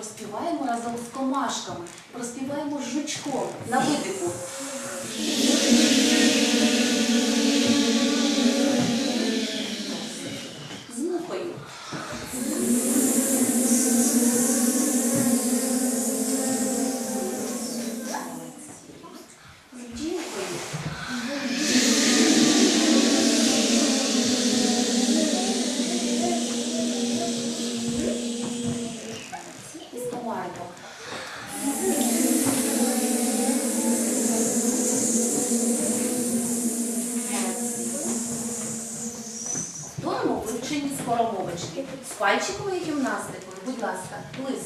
проспіваємо разом з комашками, проспіваємо з жучком на видику. Гімнастикою, будь ласка, лис.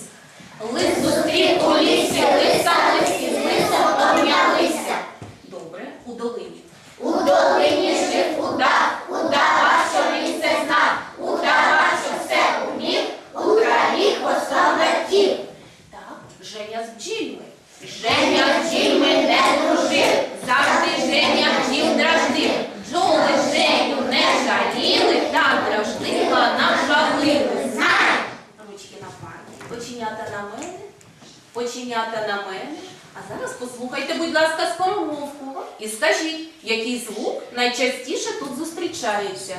Парті. На мене, оченята на мене. А зараз послухайте, будь ласка, скоромовку. І скажіть, який звук найчастіше тут зустрічається.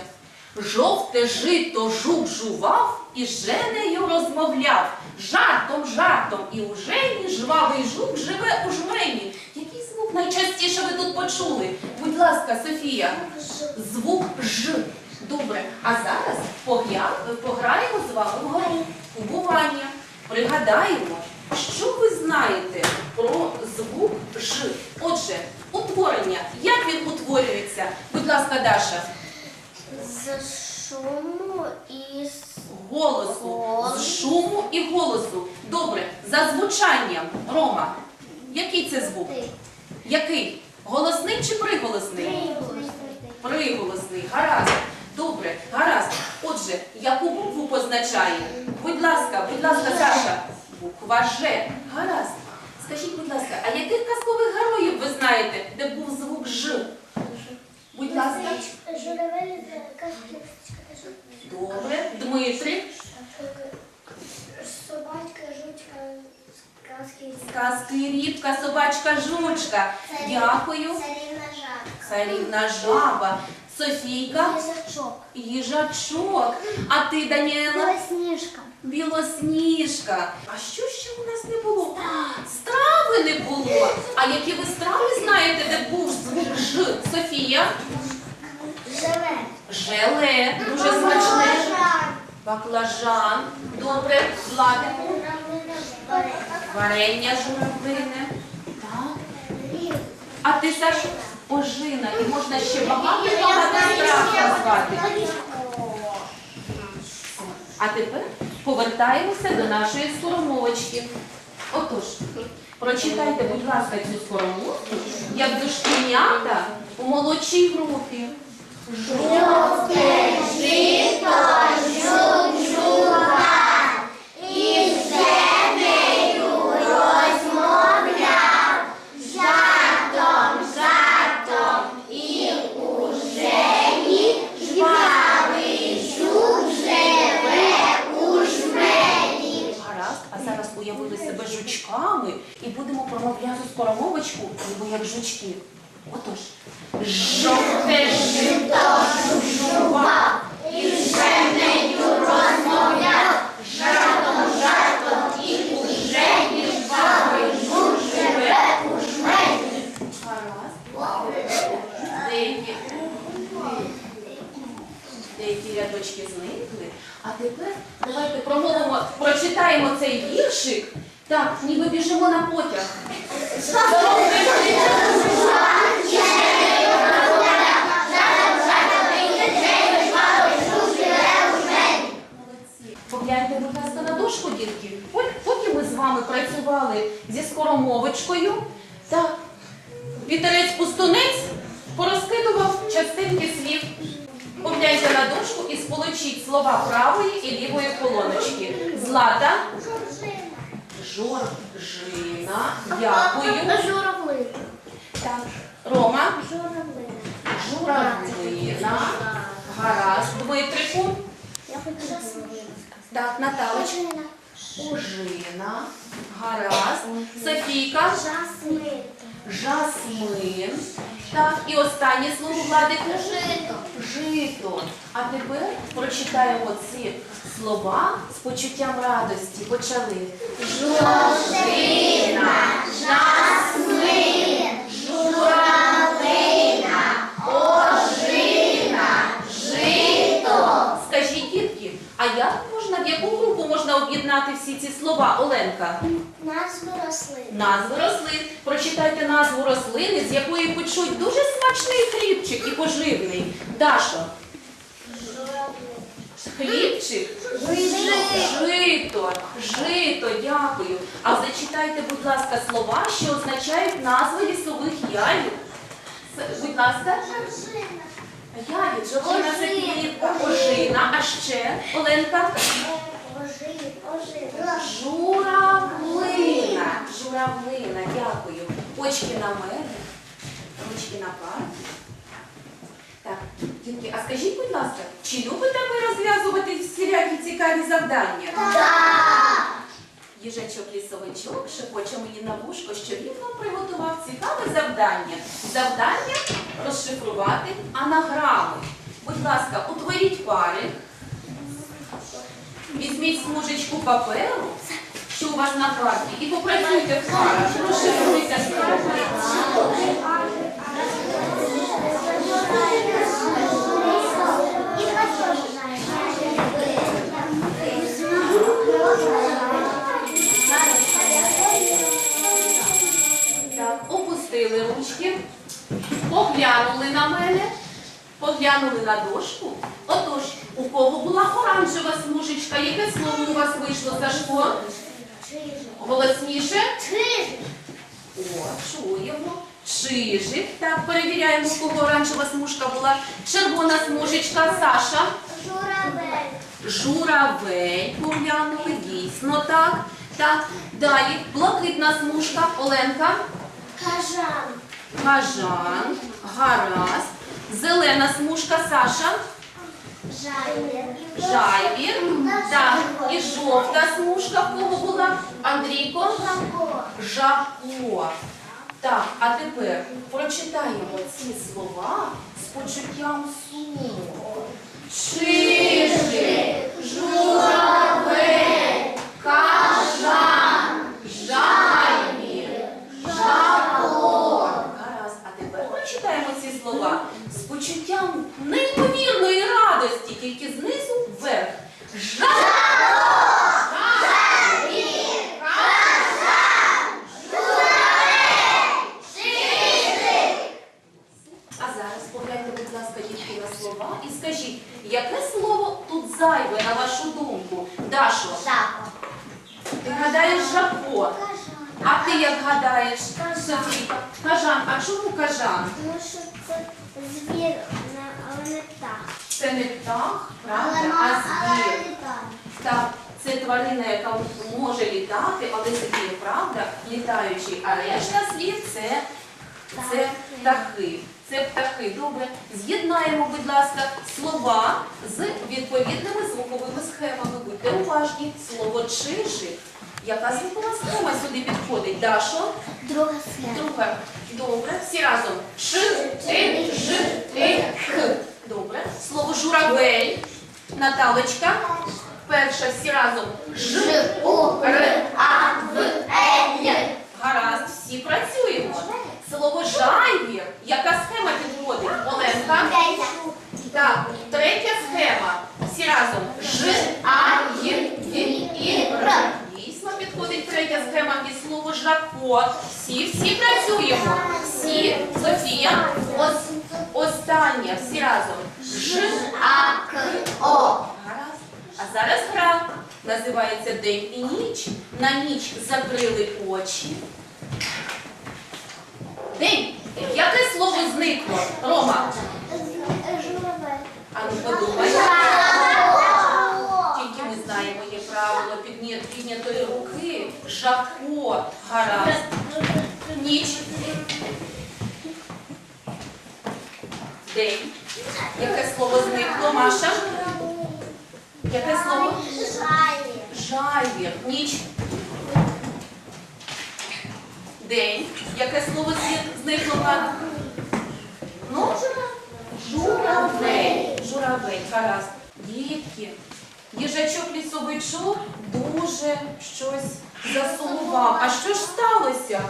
Жовте жито жук жував і з Женею розмовляв. Жартом, жартом, і у Жені жвавий жук живе у жмені. Який звук найчастіше ви тут почули? Будь ласка, Софія. Звук Ж. Добре. А зараз пограємо з вами в. Пригадаємо, що ви знаєте про звук Ж. Отже, утворення. Як він утворюється? Будь ласка, Даша. З шуму і з Голосу. З шуму і голосу. Добре. За звучанням. Рома. Який це звук? Який? Голосний чи приголосний? Приголосний, гаразд. Добре, гаразд. Отже, яку букву позначає? Будь ласка, будь ласка, Саша. Буква Ж. Гаразд. Скажіть, будь ласка, а яких казкових героїв ви знаєте, де був звук Ж? Будь ласка. Журавель. Добре. Дмитрик. Собачка, жучка, казки. Сказки Рібка, собачка, жучка. Дякую. Царівна жаба. Софійка. Їжачок. Їжачок. А ти, Даніела? Білосніжка. Білосніжка. А що ще у нас не було? Страви не було. А які ви страви знаєте, де був звук Ж? Софія? Желе. Желе. Дуже смачне. Баклажан. Добре. Владику. Варення журавлине. Так. А ти, Саш, ожина. І можна ще багато багато страв назвати. А тепер повертаємося до нашої скоромовочки. Отож, прочитайте, будь ласка, цю скоромовку, як дошкільнята у молодшій групі. Жовте жито, жук скоромовочку, ніби як жучки. Отож, жовте жито жував, І з Женею розмовляв, жартом, жартом, і у Жені жвавий жук живе у жмені. Гаразд. Деякі, деякі рядочки зникли. А тепер давайте промовимо, прочитаємо цей віршик. Так, ніби біжимо на потяг. Погляньте, будь ласка, на дошку, дітки. Поки ми з вами працювали зі скоромовочкою, так, вітерець пустунець порозкидував частинки слів. Погляньте на дошку і сполучіть слова правої і лівої колоночки. Злата, жоржина, дякую. Журавлина. Так, Рома, Журавлина. журавлина, гаразд, Дмитрику. Я хочу сказати. Так, Наталочка. Ожина. Гаразд. Софійка. Жасмин. Жасмин. Так, і останнє слово владику. Жито. Жито. А тепер прочитаємо ці слова з почуттям радості. Почали. Жоржина, жасмин, журавлина, ожина, жито. Скажіть, дітки, а як можна, в яку групу можна об'єднати всі ці слова, Оленка? Назви рослин. Назви рослин. Прочитайте назву рослини, з якої почуть дуже смачний хлібчик і поживний. Дашо, хлібчик? Жито, жито, дякую. А зачитайте, будь ласка, слова, що означають назви лісових. С- Будь ласка, ягід, жовтина це ожина, а ще, Оленка, журавлина. Журавлина, дякую. Очки на мене, ручки на парті. Так, дітки, а скажіть, будь ласка, чи любите ви розв'язувати всілякі цікаві завдання? Їжачок лісовичок шепоче мені на вушко, що він вам приготував цікаве завдання. Завдання розшифрувати анаграми. Будь ласка, утворіть пари. Візьміть смужечку паперу, що у вас на парті, і попрацюйте в парах. Розшифруйте у вас вийшло, Сашко? Голосніше? О, чуємо. Чижик. Так, перевіряємо, у кого оранжева смужка була. Червона смужечка, Саша. Журавель. Журавель поглянули, дійсно так. Так, далі блакитна смужка, Оленка. Кажан. Кажан, гаразд. Зелена смужка, Саша. Жайвір. Так, і жовта смужка в кого була? Андрійко. Жако. Так, а тепер прочитаємо ці слова з почуттям суму. Чижи, журавель, кажан, жайвір, жако. Гаразд, а тепер прочитаємо ці слова з почуттям неймовірної радості, тільки знизу вверх. Жако! А зараз погляньте, будь ласка, дітки на слова і скажіть, яке слово тут зайве, на вашу думку? Дашо, Жако. ти гадаєш жако, а ти як гадаєш? Кажан. Софійка? Кажан, а чому кажан? Тому що це звір, але не птах. Це не птах, правда, а але звір. літає. Так, це тварина, яка може літати, але звір, правда, літаючий. А решта слів це, це птахи. Це птахи. Добре. З'єднаємо, будь ласка, слова з відповідними звуковими схемами. Будьте уважні. Слово чижик. Яка звукова схема сюди підходить? Дашо? Друга схема. Друга. Добре. Всі разом. Ш, ти, ж, ти, х. Добре. Слово журавель. Наталочка. Перша всі разом. Ж, У, Р, А, В, Е, Л. Гаразд, всі працюємо. Слово жайвір. Яка схема підходить? Оленка. Так, третя схема. Всі разом. Ж, А, Й, В, І, Р. Дійсно підходить третя схема і слово жако. Всі, всі працюємо. Всі. Софія. Ос, остання. Всі разом. Ж, А, К, О. Гаразд. А зараз гра. Називається День і ніч. На ніч закрили очі. День. Яке слово зникло? Рома. А ну подумай. Тільки ми знаємо є правило піднятої руки. Жако. Гаразд. Ніч. День. Яке слово зникло, Маша? Яке слово? Жайвір. Ніч. День. Яке слово зникло Ганна? Ну, журавель. Журавель, гаразд. Дітки, їжачок лісовичок дуже щось засумував. А що ж сталося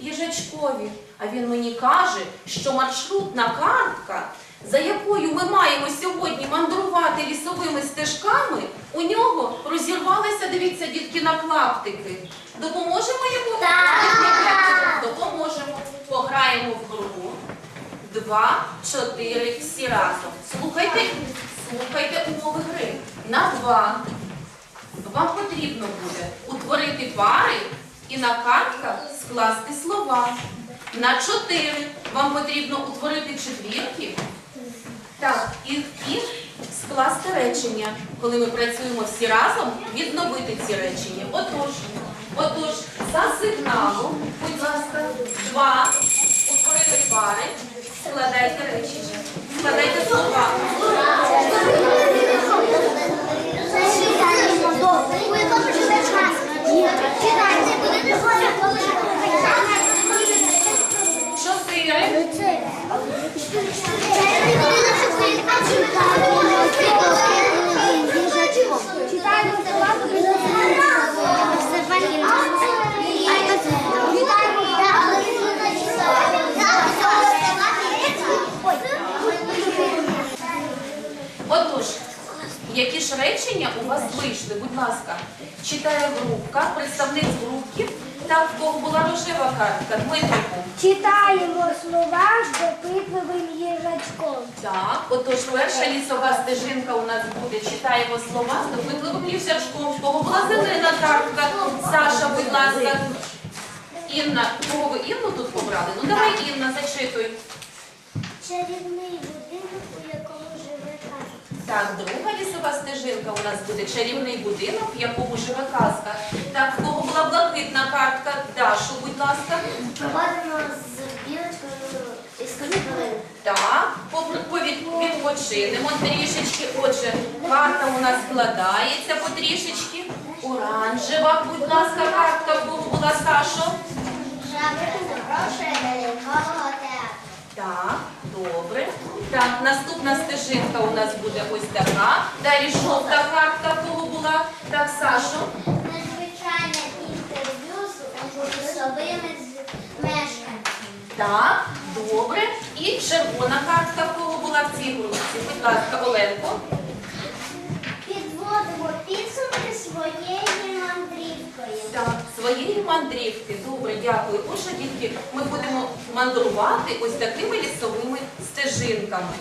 їжачкові? А він мені каже, що маршрутна картка, за якою ми маємо сьогодні мандрувати лісовими стежками, у нього розірвалися, дивіться, дітки, на клаптики. Допоможемо йому? Так. Допоможемо. Пограємо в гру. Два, чотири, всі разом. Слухайте, слухайте умови гри. На два. Вам потрібно буде утворити пари і на картках скласти слова. На чотири вам потрібно утворити четвірки. Так, і, і скласти речення. Коли ми працюємо всі разом, відновити ці речення. Отож, отож, за сигналом, будь ласка, два, утворити пари, складайте речення. Складайте слова. Чотири. Отож, які ж речення у вас вийшли? Будь ласка, читає групка, представник. Так, в кого була рожева картка, Дмитрику. Читаємо слова з допитливим їжачком. Так, отож, перша лісова стежинка у нас буде. Читаємо слова з допитливим лісячком. В кого була зелена картка? Саша, будь ласка. Інна, кого ви Інну тут побрали? Ну давай, Інна, зачитуй. Чарівний Так, друга лісова стежинка у нас буде чарівний будинок, в якому живе казка. Так, в кого була блакитна картка? Дашу, будь ласка. Проводимо з білочкою і скажемо. Так, попри- повід- відпочинемо трішечки. Отже, карта у нас складається потрішечки. Оранжева, будь ласка, картка, в кого була Сашо. Запрошує до театру. Так, добре. Так, наступна стежинка у нас буде ось така. Далі жовта картка, в кого була. Так, Сашо. Незвичайне інтерв'ю з лісовими мешканцями. Так, добре. І червона картка, в кого була в цій групці. Будь ласка, Оленко. Підводимо підсумки своєї мандрівкою. Своєї мандрівки. Добре, дякую. Отже, дітки, ми будемо мандрувати ось такими лісовими стежинками.